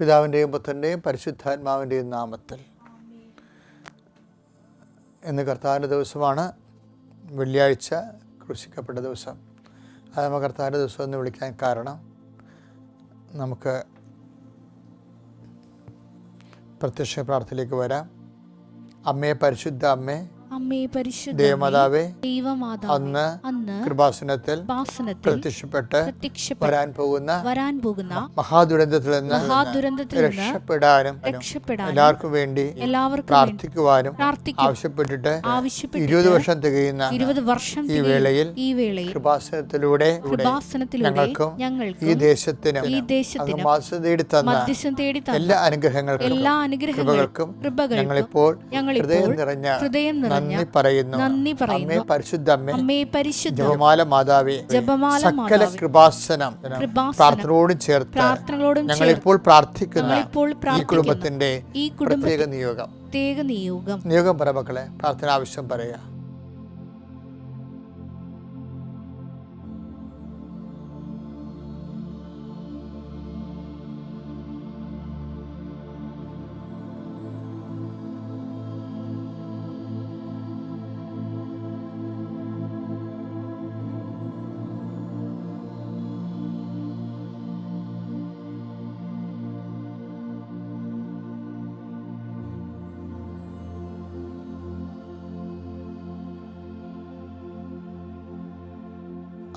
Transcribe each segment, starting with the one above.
പിതാവിന്റെയും പുത്രന്റെയും പരിശുദ്ധാത്മാവിന്റെയും നാമത്തിൽ. ഇന്ന് കർത്താവിന്റെ ദിവസമാണ്. വെള്ളിയാഴ്ച ക്രൂശിക്കപ്പെട്ട ദിവസം. അത് നമ്മൾ കർത്താവിന്റെ ദിവസം എന്ന് വിളിക്കാൻ കാരണം നമുക്ക് പ്രത്യക്ഷ പ്രാർത്ഥനയിലേക്ക് വരാം. അമ്മയെ പരിശുദ്ധ അമ്മേ അമ്മേ പരിശുദ്ധ ദേവമാതാവേ ദൈവമാതാവ് അന്ന് അന്ന് കൃപാസനത്തിൽ പ്രത്യക്ഷപ്പെട്ട് വരാൻ പോകുന്ന വരാൻ പോകുന്ന മഹാദുരന്തത്തിൽ നിന്ന് മഹാദുരന്തത്തിൽ രക്ഷപ്പെടാനും രക്ഷപ്പെടാൻ എല്ലാവർക്കും വേണ്ടി എല്ലാവർക്കും പ്രാർത്ഥിക്കുവാനും ആവശ്യപ്പെട്ടിട്ട് ആവശ്യപ്പെട്ട് ഇരുപത് വർഷം തികയുന്ന ഇരുപത് വർഷം ഈ വേളയിൽ ഈ വേളയിൽ കൃപാസനത്തിലൂടെ ഞങ്ങൾക്കും ഞങ്ങൾക്ക് ഈ ദേശത്തിനും ഈ ദേശത്തിനും തേടി തന്ന തേടി തന്ന എല്ലാ അനുഗ്രഹങ്ങൾക്കും എല്ലാ അനുഗ്രഹങ്ങൾക്കും കൃപകൾക്കും ഞങ്ങളിപ്പോൾ ഹൃദയം നിറഞ്ഞ ഹൃദയം നിറഞ്ഞ നന്ദി പറയുന്നു. നന്ദി അമ്മേ പറയുന്നു. പരിശുദ്ധ അമ്മേ അമ്മേ പരിശുദ്ധ ജപമാല മാതാവേ ജപമാല സകല കൃപാസനം പ്രാർത്ഥനയോടും ചേർത്ത് പ്രാർത്ഥനകളോടും ഞങ്ങൾ ഇപ്പോൾ പ്രാർത്ഥിക്കുന്ന ഈ കുടുംബത്തിന്റെ ഈ കുടുംബ പ്രത്യേക നിയോഗം. പ്രത്യേക നിയോഗം. നിയോഗം പറ മക്കളെ പ്രാർത്ഥന ആവശ്യം പറയാ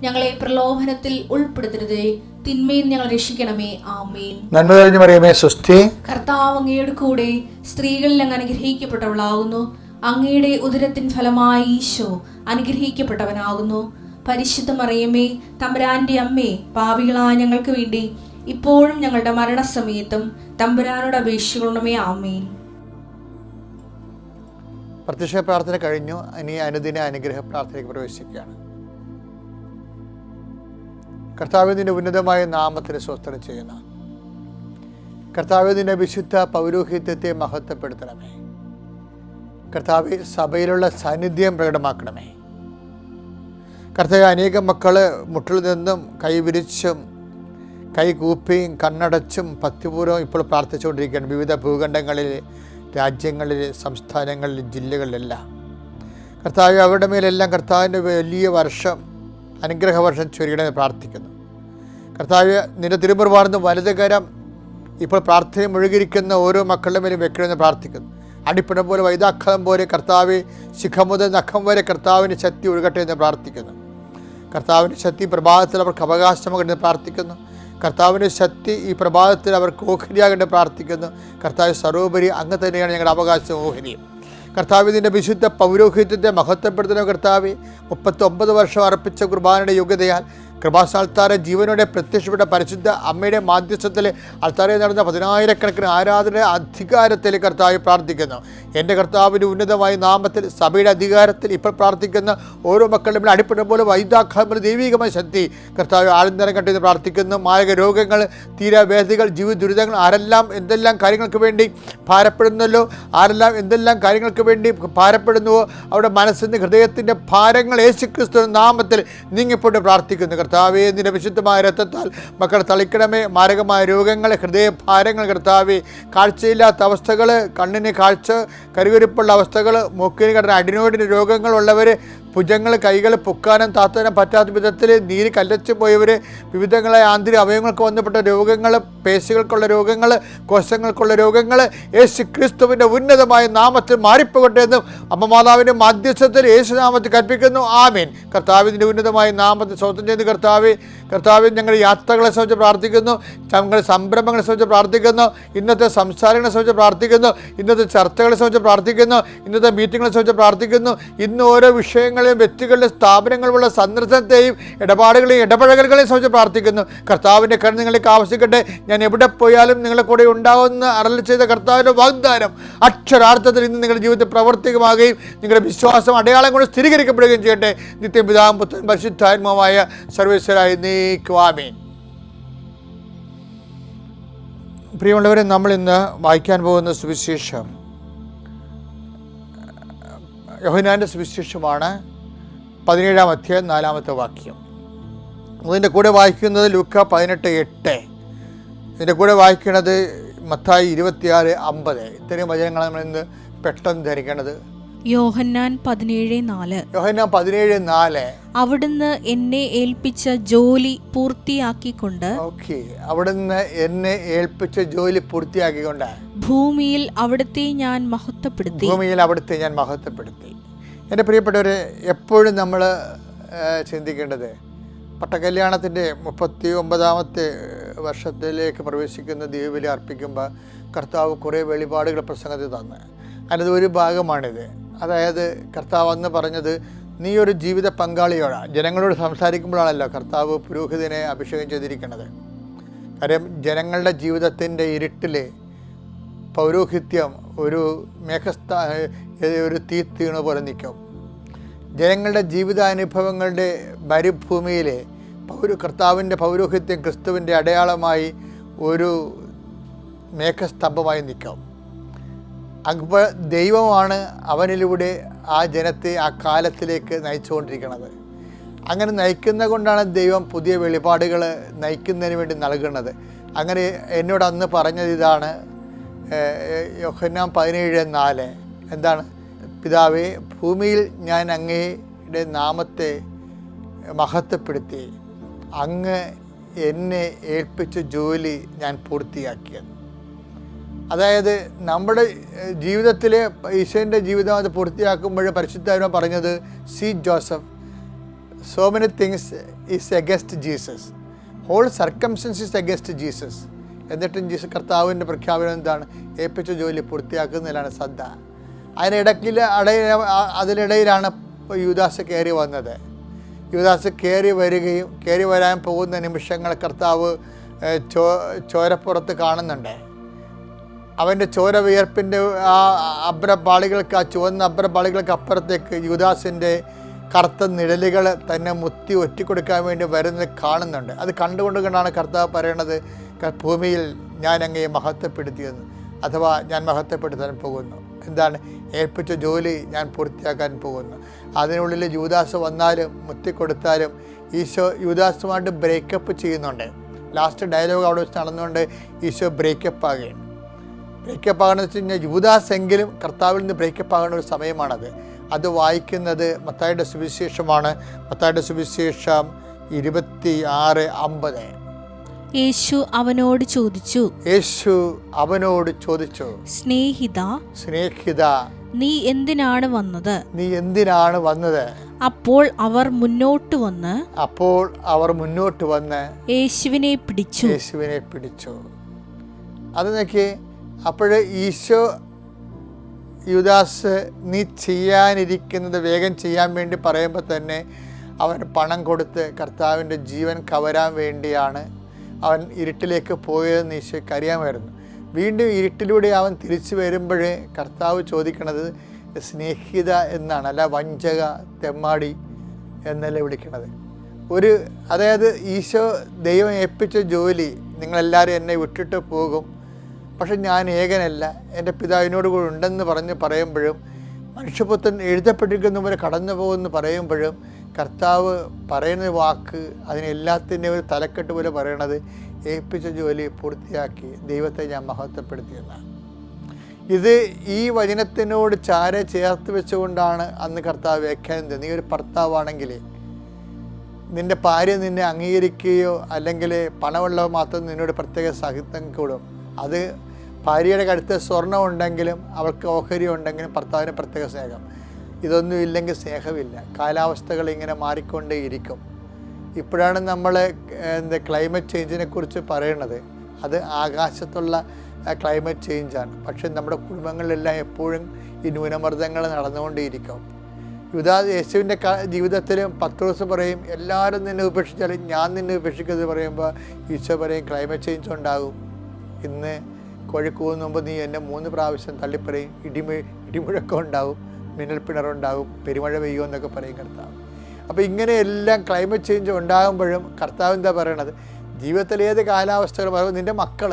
ഞങ്ങളെ പ്രലോഭനത്തിൽ ഉൾപ്പെടുത്തരുതേ. തിന്മയിൽ ഞങ്ങൾ രക്ഷിക്കണമേ. ആമേൻ. നന്മ കഴിഞ്ഞു പറയുമേ സ്വസ്തി. കർത്താവ് അങ്ങയുടെ കൂടെ സ്ത്രീകളിൽ അങ്ങ് അനുഗ്രഹിക്കപ്പെട്ടവളാകുന്നു. അങ്ങയുടെ ഉദരത്തിൻ ഫലമായി ഈശോ അനുഗ്രഹിക്കപ്പെട്ടവനാകുന്നു. പരിശുദ്ധ മറിയമേ തമ്പുരാന്റെ അമ്മേ പാപികളായ ഞങ്ങൾക്ക് വേണ്ടി ഇപ്പോഴും ഞങ്ങളുടെ മരണസമയത്തും തമ്പുരാനോട് അപേക്ഷിക്കണമേ. ആമേൻ. പ്രത്യക്ഷ പ്രാർത്ഥന കഴിഞ്ഞു. ഇനി അനുദിന അനുഗ്രഹ പ്രാർത്ഥനയ്ക്ക് പ്രവേശിക്കുകയാണ്. കർത്താവിന്റെ ഉന്നതമായ നാമത്തിന് സ്വസ്ഥത ചെയ്യുന്ന. കർത്താവിന്റെ വിശുദ്ധ പൗരോഹിത്യത്തെ മഹത്വപ്പെടുത്തണമേ. കർത്താവ് സഭയിലുള്ള സാന്നിധ്യം പ്രകടമാക്കണമേ. കർത്താവ് അനേകം മക്കൾ മുട്ടിൽ നിന്നും കൈവിരിച്ചും കൈകൂപ്പിയും കണ്ണടച്ചും ഭക്തിപൂർവം ഇപ്പോൾ പ്രാർത്ഥിച്ചുകൊണ്ടിരിക്കുകയാണ്. വിവിധ ഭൂഖണ്ഡങ്ങളിൽ രാജ്യങ്ങളിൽ സംസ്ഥാനങ്ങളിൽ ജില്ലകളിലെല്ലാം. കർത്താവ് അവരുടെ മേലെല്ലാം കർത്താവിന്റെ വലിയ വർഷം അനുഗ്രഹ വർഷം ചൊരിയണമെന്ന് പ്രാർത്ഥിക്കുന്നു. കർത്താവ് നിന്റെ തിരുമുറുവാർന്ന് വലതുകരം ഇപ്പോൾ പ്രാർത്ഥന മുഴുകിയിരിക്കുന്ന ഓരോ മക്കളുടെ മേലും വെക്കണമെന്ന് പ്രാർത്ഥിക്കുന്നു. അടിപ്പിടം പോലെ വൈതാഖം പോലെ കർത്താവ് ശിഖം മുതൽ നഖം വരെ കർത്താവിന്റെ ശക്തി ഒഴുകട്ടെ എന്ന് പ്രാർത്ഥിക്കുന്നു. കർത്താവിന്റെ ശക്തി പ്രഭാതത്തിൽ അവർക്ക് അവകാശമാകണമെന്ന് പ്രാർത്ഥിക്കുന്നു. കർത്താവിന്റെ ശക്തി ഈ പ്രഭാതത്തിൽ അവർക്ക് ഓഹരിയാകട്ടെ പ്രാർത്ഥിക്കുന്നു. കർത്താവ് സർവോപരി അങ്ങ് തന്നെയാണ് ഞങ്ങളുടെ അവകാശം ഓഹരിയും. കർത്താവ് ഇതിന്റെ വിശുദ്ധ പൗരോഹിത്യത്തെ മഹത്വപ്പെടുത്തുന്ന കർത്താവ്. മുപ്പത്തൊമ്പത് വർഷം അർപ്പിച്ച കുർബാനയുടെ യോഗ്യതയാൽ കൃപാസാൽത്താര ജീവനോടെ പ്രത്യക്ഷപ്പെട്ട പരിശുദ്ധ അമ്മയുടെ മാധ്യസ്ഥത്തിൽ അൾത്താരയിൽ നടന്ന പതിനായിരക്കണക്കിന് ആരാധന അധികാരത്തിൽ കർത്താവ് പ്രാർത്ഥിക്കുന്നു. എന്റെ കർത്താവിന്റെ ഉന്നതമായ നാമത്തിൽ സഭയുടെ അധികാരത്തിൽ ഇപ്പോൾ പ്രാർത്ഥിക്കുന്ന ഓരോ മക്കളുടെ മേലെ പോലെ വൈദാഖാമ ദൈവികമായ ശക്തി കർത്താവ് ആളിന്തരം കണ്ടെന്ന് പ്രാർത്ഥിക്കുന്നു. മാരക രോഗങ്ങൾ തീരാവേദികൾ ജീവിത ദുരിതങ്ങൾ ആരെല്ലാം എന്തെല്ലാം കാര്യങ്ങൾക്ക് വേണ്ടി ഭാരപ്പെടുന്നല്ലോ ആരെല്ലാം എന്തെല്ലാം കാര്യങ്ങൾക്ക് വേണ്ടി ഭാരപ്പെടുന്നുവോ അവിടെ മനസ്സിന്റെ ഹൃദയത്തിന്റെ ഭാരങ്ങൾ യേശുക്രിസ്തു നാമത്തിൽ നീങ്ങിപ്പോട്ട് പ്രാർത്ഥിക്കുന്നു. കർത്താവേ നിന്റെ വിശുദ്ധമായ രക്തത്താൽ മക്കളെ തളിക്കണമേ. മാരകമായ രോഗങ്ങൾ ഹൃദയഭാരങ്ങൾ കർത്താവെ കാഴ്ചയില്ലാത്ത അവസ്ഥകൾ കണ്ണിന് കാഴ്ച കരുവരുപ്പുള്ള അവസ്ഥകൾ മൂക്കിന് കടന്ന അടിനോടിന് രോഗങ്ങളുള്ളവർ ഭുജങ്ങൾ കൈകൾ പൊക്കാനും താത്താനും പറ്റാത്ത വിധത്തിൽ നീര് കല്ലച്ചു പോയവർ വിവിധങ്ങളായ ആന്തരിക അവയവങ്ങൾക്ക് വന്നപ്പെട്ട രോഗങ്ങൾ പേശികൾക്കുള്ള രോഗങ്ങൾ കോശങ്ങൾക്കുള്ള രോഗങ്ങൾ യേശു ക്രിസ്തുവിന്റെ ഉന്നതമായ നാമത്തിൽ മാറിപ്പോകട്ടെ എന്നും അമ്മ മാതാവിന്റെ മധ്യസ്ഥത്തിൽ യേശു നാമത്തിൽ കൽപ്പിക്കുന്നു. ആമീൻ. കർത്താവിന്റെ ഉന്നതമായ നാമത്തിൽ സ്വന്തം ചെയ്ത് കർത്താവ് കർത്താവ് ഞങ്ങളുടെ യാത്രകളെ സംബന്ധിച്ച് പ്രാർത്ഥിക്കുന്നു. ഞങ്ങളുടെ സംരംഭങ്ങളെ സംബന്ധിച്ച് പ്രാർത്ഥിക്കുന്നു. ഇന്നത്തെ സംസാരങ്ങളെ സംബന്ധിച്ച് പ്രാർത്ഥിക്കുന്നു. ഇന്നത്തെ ചർച്ചകളെ സംബന്ധിച്ച് പ്രാർത്ഥിക്കുന്നു. ഇന്നത്തെ മീറ്റിങ്ങുകളെ സംബന്ധിച്ച് പ്രാർത്ഥിക്കുന്നു. ഇന്ന് ഓരോ വിഷയങ്ങളെയും വ്യക്തികളുടെ സ്ഥാപനങ്ങളുമുള്ള സന്ദർശനത്തെയും ഇടപാടുകളെയും ഇടപഴകലുകളെയും സംബന്ധിച്ച് പ്രാർത്ഥിക്കുന്നു. കർത്താവിന്റെ കരുണ നിങ്ങൾക്ക് ആവശ്യിക്കട്ടെ ഞാൻ എവിടെ പോയാലും നിങ്ങളെ കൂടെ ഉണ്ടാകുമെന്ന് അറൽ ചെയ്ത കർത്താവിന്റെ വാഗ്ദാനം അക്ഷരാർത്ഥത്തിൽ ഇന്ന് നിങ്ങളുടെ ജീവിതത്തിൽ പ്രവർത്തികമാകുകയും നിങ്ങളുടെ വിശ്വാസം അടയാളം കൊണ്ട് സ്ഥിരീകരിക്കപ്പെടുകയും ചെയ്യട്ടെ. നിത്യം പിതാവും പുത്രൻ പരിശുദ്ധാത്മാവായ സർവേശ്വരായി നീക്കുവാമീൻ പ്രിയമുള്ളവരെ നമ്മൾ ഇന്ന് വായിക്കാൻ പോകുന്ന സുവിശേഷം യോഹനാന്റെ സുവിശേഷമാണ് പതിനേഴാം അധ്യായം നാലാമത്തെ വാക്യം. അതിന്റെ കൂടെ വായിക്കുന്നത് ലൂക്ക പതിനെട്ട് എട്ട്. ഇതിന്റെ കൂടെ വായിക്കുന്നത് മത്തായി ഇരുപത്തിയാറ് അമ്പത്. ഇത്രയും വചനങ്ങൾ നമ്മൾ ഇന്ന് പെട്ടെന്ന് ധരിക്കേണ്ടത്. യോഹന്നാൻ പതിനേഴ് നാല്. യോഹന്നാൻ പതിനേഴ് നാല്. അവിടുന്ന് എന്നെ ഏൽപ്പിച്ച ജോലി പൂർത്തിയാക്കിക്കൊണ്ട് ഓക്കെ. അവിടുന്ന് എന്നെ ഏൽപ്പിച്ച ജോലി പൂർത്തിയാക്കിക്കൊണ്ട് ഭൂമിയിൽ അവിടുത്തെ ഞാൻ മഹത്വപ്പെടുത്തി. ഭൂമിയിൽ അവിടുത്തെ ഞാൻ മഹത്വപ്പെടുത്തി. എന്റെ പ്രിയപ്പെട്ടവരെ എപ്പോഴും നമ്മൾ ചിന്തിക്കേണ്ടത് പട്ടകല്യാണത്തിന്റെ മുപ്പത്തി ഒമ്പതാമത്തെ വർഷത്തിലേക്ക് പ്രവേശിക്കുന്ന ദ്വീപിൽ അർപ്പിക്കുമ്പോൾ കർത്താവ് കുറേ വെളിപാടുകൾ പ്രസംഗത്തിൽ തന്ന്. അതിന്റെ ഒരു ഭാഗമാണിത്. അതായത് കർത്താവ് അന്ന് പറഞ്ഞത് നീ ഒരു ജീവിത പങ്കാളിയോടാണ് ജനങ്ങളോട് സംസാരിക്കുമ്പോഴാണല്ലോ കർത്താവ് പുരോഹിതനെ അഭിഷേകം ചെയ്തിരിക്കുന്നത്. കാര്യം ജനങ്ങളുടെ ജീവിതത്തിന്റെ ഇരുട്ടിൽ പൗരോഹിത്യം ഒരു മേഘസ്ഥാ ഒരു തീ തീണ പോലെ നിൽക്കും. ജനങ്ങളുടെ ജീവിതാനുഭവങ്ങളുടെ മരുഭൂമിയിലെ പൗര കർത്താവിന്റെ പൗരോഹിത്യം ക്രിസ്തുവിന്റെ അടയാളമായി ഒരു മേഘസ്തംഭമായി നിൽക്കും. അക്ബർ ദൈവമാണ് അവനിലൂടെ ആ ജനത്തെ ആ കാലത്തിലേക്ക് നയിച്ചുകൊണ്ടിരിക്കുന്നത്. അങ്ങനെ നയിക്കുന്ന കൊണ്ടാണ് ദൈവം പുതിയ വെളിപാടുകൾ നയിക്കുന്നതിന് വേണ്ടി നൽകുന്നത്. അങ്ങനെ എന്നോട് അന്ന് പറഞ്ഞത് ഇതാണ് യോഹന്നാം പതിനേഴ് നാല്. എന്താണ്? പിതാവേ ഭൂമിയിൽ ഞാൻ അങ്ങയുടെ നാമത്തെ മഹത്വപ്പെടുത്തി. അങ്ങ് എന്നെ ഏൽപ്പിച്ച ജോലി ഞാൻ പൂർത്തിയാക്കിയത്. അതായത് നമ്മുടെ ജീവിതത്തിൽ ഈശോന്റെ ജീവിതം അത് പൂർത്തിയാക്കുമ്പോൾ പരിശുദ്ധാത്മ പറഞ്ഞത് C Joseph so many things is against Jesus whole circumstances is against Jesus എന്നിട്ടും ജീസു കർത്താവിന്റെ പ്രഖ്യാപനം എന്താണ്? ഏൽപ്പിച്ച ജോലി പൂർത്തിയാക്കുന്നതിലാണ് ശ്രദ്ധ അതിനിടയ്ക്കിൽ അട അതിനിടയിലാണ് യുവദാസ് കയറി വന്നത്. യുവദാസ് കയറി വരികയും കയറി വരാൻ പോകുന്ന നിമിഷങ്ങൾ കർത്താവ് ചോ ചോരപ്പുറത്ത് കാണുന്നുണ്ട്. അവന്റെ ചോര വിയർപ്പിന്റെ ആ അബ്രപാളികൾക്ക് ആ ചുവന്ന അബ്രപാളികൾക്ക് അപ്പുറത്തേക്ക് യുദാസിന്റെ കറുത്ത നിഴലുകൾ തന്നെ മുത്തി ഒറ്റിക്കൊടുക്കാൻ വേണ്ടി വരുന്നത് കാണുന്നുണ്ട്. അത് കണ്ടുകൊണ്ട് കണ്ടാണ് കർത്താവ് പറയണത് ഭൂമിയിൽ ഞാൻ അങ്ങയെ മഹത്വപ്പെടുത്തിയെന്ന്. അഥവാ ഞാൻ മഹത്വപ്പെടുത്താൻ പോകുന്നു. എന്താണ്? ഏൽപ്പിച്ച ജോലി ഞാൻ പൂർത്തിയാക്കാൻ പോകുന്നു. അതിനുള്ളിൽ യൂദാസ് വന്നാലും മുത്തിക്കൊടുത്താലും ഈശോ യൂദാസുമായിട്ട് ബ്രേക്കപ്പ് ചെയ്യുന്നുണ്ട്. ലാസ്റ്റ് ഡയലോഗ് അവിടെ വെച്ച് നടന്നുകൊണ്ട് ഈശോ ബ്രേക്കപ്പ് ആകുകയാണ്. ബ്രേക്കപ്പ് ആകണമെന്ന് വെച്ച് കഴിഞ്ഞാൽ യൂദാസ് എങ്കിലും കർത്താവിൽ നിന്ന് ബ്രേക്കപ്പ് ആകുന്ന ഒരു സമയമാണത്. അത് വായിക്കുന്നത് മത്തായുടെ സുവിശേഷമാണ്. മത്തായുടെ സുവിശേഷം ഇരുപത്തി ആറ് അമ്പത്. യേശു അവനോട് ചോദിച്ചു യേശു അവനോട് ചോദിച്ചു സ്നേഹിത സ്നേഹിത നീ എന്തിനാണ് വന്നത്? നീ എന്തിനാണ് വന്നത്? അപ്പോൾ അവർ മുന്നോട്ട് വന്ന് അപ്പോൾ അവർ മുന്നോട്ട് വന്ന് യേശുവിനെ പിടിച്ചു. യേശുവിനെ പിടിച്ചു. അത് നോക്കി അപ്പോൾ ഈശോ യുദാസ് നീ ചെയ്യാനിരിക്കുന്നത് വേഗം ചെയ്യാൻ വേണ്ടി പറയുമ്പോൾ തന്നെ അവൻ പണം കൊടുത്ത് കർത്താവിന്റെ ജീവൻ കവരാൻ വേണ്ടിയാണ് അവൻ ഇരുട്ടിലേക്ക് പോയതെന്ന് ഈശോയ്ക്ക് അറിയാമായിരുന്നു. വീണ്ടും ഇരുട്ടിലൂടെ അവൻ തിരിച്ചു വരുമ്പോഴേ കർത്താവ് ചോദിക്കണത് സ്നേഹിത എന്നാണ് അല്ല വഞ്ചക തെമ്മാടി എന്നല്ല വിളിക്കണത്? ഒരു അതായത് ഈശോ ദൈവം ഏൽപ്പിച്ച ജോലി നിങ്ങളെല്ലാവരും എന്നെ വിട്ടിട്ട് പോകും. പക്ഷെ ഞാൻ ഏകനല്ല എന്റെ പിതാവിനോട് കൂടെ ഉണ്ടെന്ന് പറഞ്ഞ് പറയുമ്പോഴും മനുഷ്യപുത്രൻ എഴുതപ്പെട്ടിരിക്കുന്നവരെ കടന്നു പോകുമെന്ന് പറയുമ്പോഴും കർത്താവ് പറയുന്ന വാക്ക് അതിനെല്ലാത്തിന്റെ ഒരു തലക്കെട്ട് പോലെ പറയണത് ഏൽപ്പിച്ച ജോലി പൂർത്തിയാക്കി ദൈവത്തെ ഞാൻ മഹത്വപ്പെടുത്തിയെന്നാണ് ഇത് ഈ വചനത്തിനോട് ചാരെ ചേർത്ത് വെച്ചുകൊണ്ടാണ് അന്ന് കർത്താവ് വ്യാഖ്യാനം. നീ ഒരു ഭർത്താവാണെങ്കിൽ നിന്റെ ഭാര്യ നിന്നെ അംഗീകരിക്കുകയോ അല്ലെങ്കിൽ പണമുള്ളവ മാത്രം നിന്നോട് പ്രത്യേക സാഹിത്യം കൂടും. അത് ഭാര്യയുടെ കടുത്ത സ്വർണം ഉണ്ടെങ്കിലും അവൾക്ക് ഓഹരി ഉണ്ടെങ്കിലും ഭർത്താവിന് പ്രത്യേക സ്നേഹം. ഇതൊന്നും ഇല്ലെങ്കിൽ സ്നേഹമില്ല. കാലാവസ്ഥകൾ ഇങ്ങനെ മാറിക്കൊണ്ടേയിരിക്കും ഇപ്പോഴാണ് നമ്മൾ എന്താ ക്ലൈമറ്റ് ചേഞ്ചിനെ കുറിച്ച് പറയണത്. അത് ആകാശത്തുള്ള ക്ലൈമറ്റ് ചേഞ്ചാണ് പക്ഷേ നമ്മുടെ കുടുംബങ്ങളിലെല്ലാം എപ്പോഴും ഈ ന്യൂനമർദ്ദങ്ങൾ നടന്നുകൊണ്ടേയിരിക്കും. യുദാ യേശുവിന്റെ ജീവിതത്തിലും പത്ത് ദിവസം പറയും എല്ലാവരും നിന്നെ ഉപേക്ഷിച്ചാലും ഞാൻ നിന്നെ ഉപേക്ഷിക്കുന്നത് പറയുമ്പോൾ ഈശോ പറയും ക്ലൈമറ്റ് ചേഞ്ച് ഉണ്ടാകും. ഇന്ന് കോഴിക്കൂന്ന് മുമ്പ് നീ എന്നെ മൂന്ന് പ്രാവശ്യം തള്ളിപ്പറയും ഇടിമു ഇടിമുഴക്കം ഉണ്ടാവും മിന്നൽ പിണറുണ്ടാകും പെരുമഴ പെയ്യുമെന്നൊക്കെ പറയും കർത്താവ്. അപ്പോൾ ഇങ്ങനെയെല്ലാം ക്ലൈമറ്റ് ചേഞ്ച് ഉണ്ടാകുമ്പോഴും കർത്താവ് എന്താ പറയണത്? ജീവിതത്തിൽ ഏത് കാലാവസ്ഥകൾ പറയുമ്പോൾ നിന്റെ മക്കൾ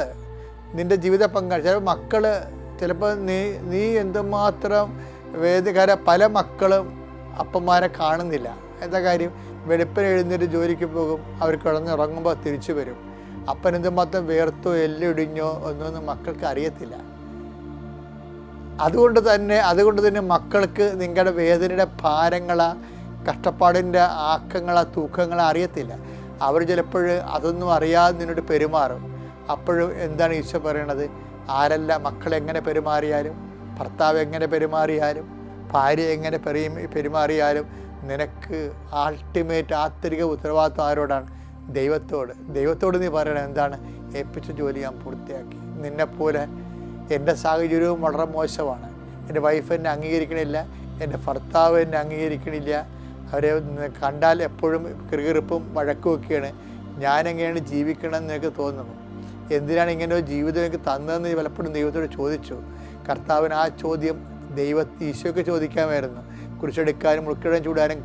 നിന്റെ ജീവിത പങ്കാളി ചിലപ്പോൾ മക്കൾ ചിലപ്പോൾ നീ നീ എന്തുമാത്രം വേദകര പല മക്കളും അപ്പന്മാരെ കാണുന്നില്ല. എന്താ കാര്യം? വെളുപ്പിന് എഴുന്നേറ്റ് ജോലിക്ക് പോകും അവർ കിടന്നുറങ്ങുമ്പോൾ തിരിച്ചു വരും. അപ്പൻ എന്തുമാത്രം വേർത്തോ എല്ലിടിഞ്ഞോ ഒന്നും മക്കൾക്ക് അറിയത്തില്ല. അതുകൊണ്ട് തന്നെ അതുകൊണ്ട് തന്നെ മക്കൾക്ക് നിങ്ങളുടെ വേദനയുടെ ഭാരങ്ങളാ കഷ്ടപ്പാടിന്റെ ആക്കങ്ങളാ തൂക്കങ്ങളാ അറിയത്തില്ല. അവർ ചിലപ്പോൾ അതൊന്നും അറിയാതെ നിന്നോട് പെരുമാറും. അപ്പോഴും എന്താണ് ഈശോ പറയണത്? ആരല്ല മക്കൾ എങ്ങനെ പെരുമാറിയാലും ഭർത്താവ് എങ്ങനെ പെരുമാറിയാലും ഭാര്യ എങ്ങനെ പെരു പെരുമാറിയാലും നിനക്ക് ആൾട്ടിമേറ്റ് ആന്തരിക ഉത്തരവാദിത്വം ആരോടാണ്? ദൈവത്തോട്. ദൈവത്തോട് നീ പറയണത് എന്താണ്? ഏൽപ്പിച്ച ജോലി ഞാൻ പൂർത്തിയാക്കി. നിന്നെപ്പോലെ എന്റെ സാഹചര്യവും വളരെ മോശമാണ്. എന്റെ വൈഫ് എന്നെ അംഗീകരിക്കണില്ല. എന്റെ ഭർത്താവ് എന്നെ അംഗീകരിക്കണില്ല. അവരെ കണ്ടാൽ എപ്പോഴും കിറുകിറുപ്പും വഴക്കുമൊക്കെയാണ് ഞാനെങ്ങനെയാണ് ജീവിക്കണം എന്ന് എനിക്ക് തോന്നുന്നു? എന്തിനാണ് ഇങ്ങനെ ഒരു ജീവിതം എനിക്ക് തന്നതെന്ന് പലപ്പോഴും ദൈവത്തോട് ചോദിച്ചു? കർത്താവിന് ആ ചോദ്യം ദൈവ ഈശോയ്ക്ക് ചോദിക്കാമായിരുന്നു. കുരിശെടുക്കാനും ഉൾക്കിടം ചൂടാനും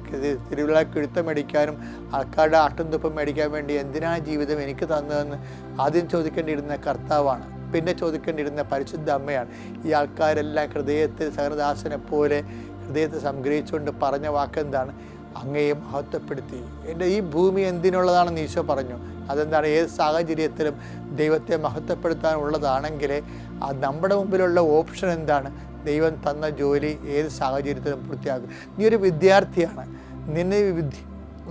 തിരുവിള കിഴുത്തം മേടിക്കാനും ആൾക്കാരുടെ ആട്ടും തുപ്പം മേടിക്കാൻ വേണ്ടി എന്തിനാണ് ജീവിതം എനിക്ക് തന്നതെന്ന് ആദ്യം ചോദിക്കേണ്ടിയിരുന്ന കർത്താവാണ്. പിന്നെ ചോദിക്കേണ്ടിയിരുന്ന പരിശുദ്ധ അമ്മയാണ്. ഈ ആൾക്കാരെല്ലാം ഹൃദയത്തിൽ സഹനദാസനെ പോലെ ഹൃദയത്തെ സംഗ്രഹിച്ചുകൊണ്ട് പറഞ്ഞ വാക്കെന്താണ്? അങ്ങയെ മഹത്വപ്പെടുത്തി. എന്റെ ഈ ഭൂമി എന്തിനുള്ളതാണെന്ന് ഈശോ പറഞ്ഞു. അതെന്താണ്? ഏത് സാഹചര്യത്തിലും ദൈവത്തെ മഹത്വപ്പെടുത്താനുള്ളതാണെങ്കിൽ ആ നമ്മുടെ മുമ്പിലുള്ള ഓപ്ഷൻ എന്താണ്? ദൈവം തന്ന ജോലി ഏത് സാഹചര്യത്തിലും പൂർത്തിയാക്കും. നീ ഒരു വിദ്യാർത്ഥിയാണ്. നിന്നെ വിദ്യ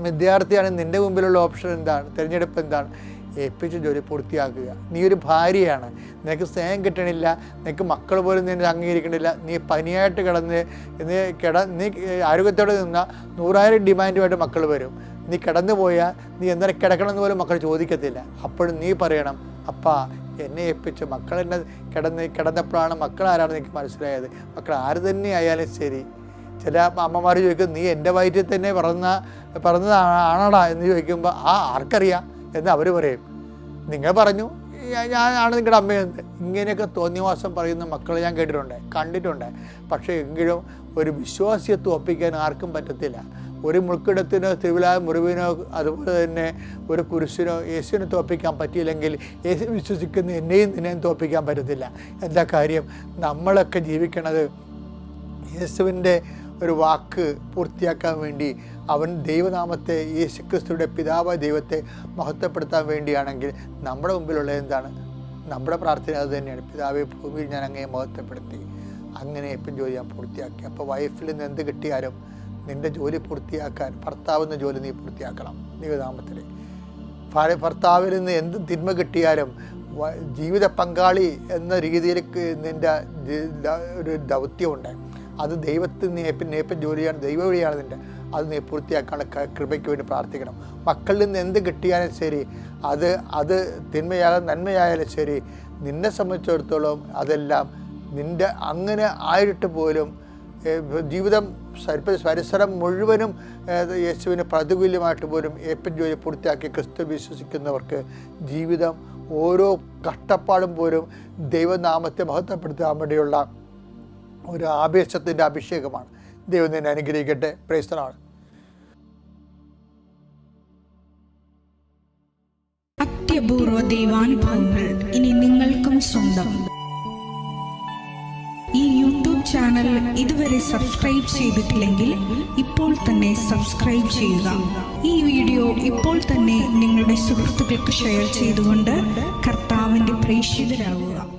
വിദ്യാർത്ഥിയാണ് നിന്റെ മുമ്പിലുള്ള ഓപ്ഷൻ എന്താണ്? തിരഞ്ഞെടുപ്പ് എന്താണ്? ഏൽപ്പിച്ച ജോലി പൂർത്തിയാക്കുക. നീ ഒരു ഭാര്യയാണ്. നിനക്ക് സ്നേഹം കിട്ടണില്ല. നിനക്ക് മക്കൾ പോലും നിന്നെ അംഗീകരിക്കണില്ല. നീ പനിയായിട്ട് കിടന്ന് നീ കിട നീ ആരോഗ്യത്തോടെ നിന്നാൽ നൂറായിരം ഡിമാൻഡുമായിട്ട് മക്കൾ വരും. നീ കിടന്നു പോയാൽ നീ എന്തിനെ കിടക്കണമെന്ന് പോലും മക്കൾ ചോദിക്കത്തില്ല. അപ്പോഴും നീ പറയണം അപ്പാ എന്നെ ഏൽപ്പിച്ച് മക്കൾ എന്നെ കിടന്ന് കിടന്നപ്പോഴാണ് മക്കൾ ആരാണെന്ന് എനിക്ക് മനസ്സിലായത്. മക്കൾ ആര് തന്നെ ആയാലും ശരി. ചില അമ്മമാർ ചോദിക്കും നീ എന്റെ വയറ്റിൽ തന്നെ പിറന്ന പിറന്നതാണടാ എന്ന് ചോദിക്കുമ്പോൾ ആ ആർക്കറിയാം. എന്ന് അവർ പറയും. നിങ്ങൾ പറഞ്ഞു "ഞാ- ഞാനാണ് നിങ്ങളുടെ അമ്മയെന്ന് ഇങ്ങനെയൊക്കെ തോന്നിവാസം പറയുന്ന മക്കളെ ഞാൻ കേട്ടിട്ടുണ്ട് കണ്ടിട്ടുണ്ട്. പക്ഷേ എങ്കിലും ഒരു വിശ്വാസിയെ ഒപ്പിക്കാൻ ആർക്കും പറ്റത്തില്ല. ഒരു മുൾക്കിടത്തിനോ തിരുവിലാ മുറിവിനോ അതുപോലെ തന്നെ ഒരു കുരിശിനോ യേശുവിനെ തോപ്പിക്കാൻ പറ്റിയില്ലെങ്കിൽ യേശു വിശ്വസിക്കുന്ന എന്നെയും നിന്നെയും തോപ്പിക്കാൻ പറ്റത്തില്ല. എന്താ കാര്യം? നമ്മളൊക്കെ ജീവിക്കണത് യേശുവിന്റെ ഒരു വാക്ക് പൂർത്തിയാക്കാൻ വേണ്ടി അവൻ ദൈവനാമത്തെ യേശുക്രിസ്തുവിന്റെ പിതാവ് ദൈവത്തെ മഹത്വപ്പെടുത്താൻ വേണ്ടിയാണെങ്കിൽ നമ്മുടെ മുമ്പിലുള്ള എന്താണ്? നമ്മുടെ പ്രാർത്ഥന അത് തന്നെയാണ്. പിതാവെ ഭൂമിയിൽ ഞാൻ അങ്ങയെ മഹത്വപ്പെടുത്തി. അങ്ങനെ ഇപ്പം ജോലി ഞാൻ പൂർത്തിയാക്കി. അപ്പോൾ വൈഫിൽ നിന്ന് എന്ത് കിട്ടിയാലും നിന്റെ ജോലി പൂർത്തിയാക്കാൻ ഭർത്താവെന്ന ജോലി നീ പൂർത്തിയാക്കണം ദൈവനാമത്തിൽ ഭർത്താവിൽ നിന്ന് എന്ത് തിന്മ കിട്ടിയാലും ജീവിത പങ്കാളി എന്ന രീതിയിൽ നിന്റെ ഒരു ദൗത്യമുണ്ട്. അത് ദൈവത്തിൽ നേപ്പൻ നേപ്പൻ ജോലിയാണ് ദൈവ വഴിയാണ് നിന്റെ അത് നീ പൂർത്തിയാക്കാനുള്ള കൃപയ്ക്ക് വേണ്ടി പ്രാർത്ഥിക്കണം. മക്കളിൽ നിന്ന് എന്ത് കിട്ടിയാലും ശരി അത് അത് തിന്മയായാലും നന്മയായാലും ശരി നിന്നെ സംബന്ധിച്ചിടത്തോളം അതെല്ലാം നിന്റെ അങ്ങനെ ആയിട്ട് പോലും ജീവിതം സരി- പരിസരം മുഴുവനും യേശുവിന് പ്രതികൂല്യമായിട്ട് പോലും ഏപ്പൻ ജോലി പൂർത്തിയാക്കി ക്രിസ്തു വിശ്വസിക്കുന്നവർക്ക് ജീവിതം ഓരോ കഷ്ടപ്പാടും പോലും ദൈവനാമത്തെ മഹത്വപ്പെടുത്താൻ വേണ്ടിയുള്ള ഒരു ആവേശത്തിന്റെ അഭിഷേകമാണ്. ദൈവം നിന്നെ അനുഗ്രഹിക്കട്ടെ. പ്രേസ്തനാണ് അത്യപൂർവ ദൈവാനുഭവങ്ങൾ ഇനി നിങ്ങൾക്കും സ്വന്തം. ചാനൽ ഇതുവരെ സബ്സ്ക്രൈബ് ചെയ്തിട്ടില്ലെങ്കിൽ ഇപ്പോൾ തന്നെ സബ്സ്ക്രൈബ് ചെയ്യുക. ഈ വീഡിയോ ഇപ്പോൾ തന്നെ നിങ്ങളുടെ സുഹൃത്തുക്കൾക്ക് ഷെയർ ചെയ്തുകൊണ്ട് കർത്താവിന്റെ പ്രേക്ഷിതരാകുക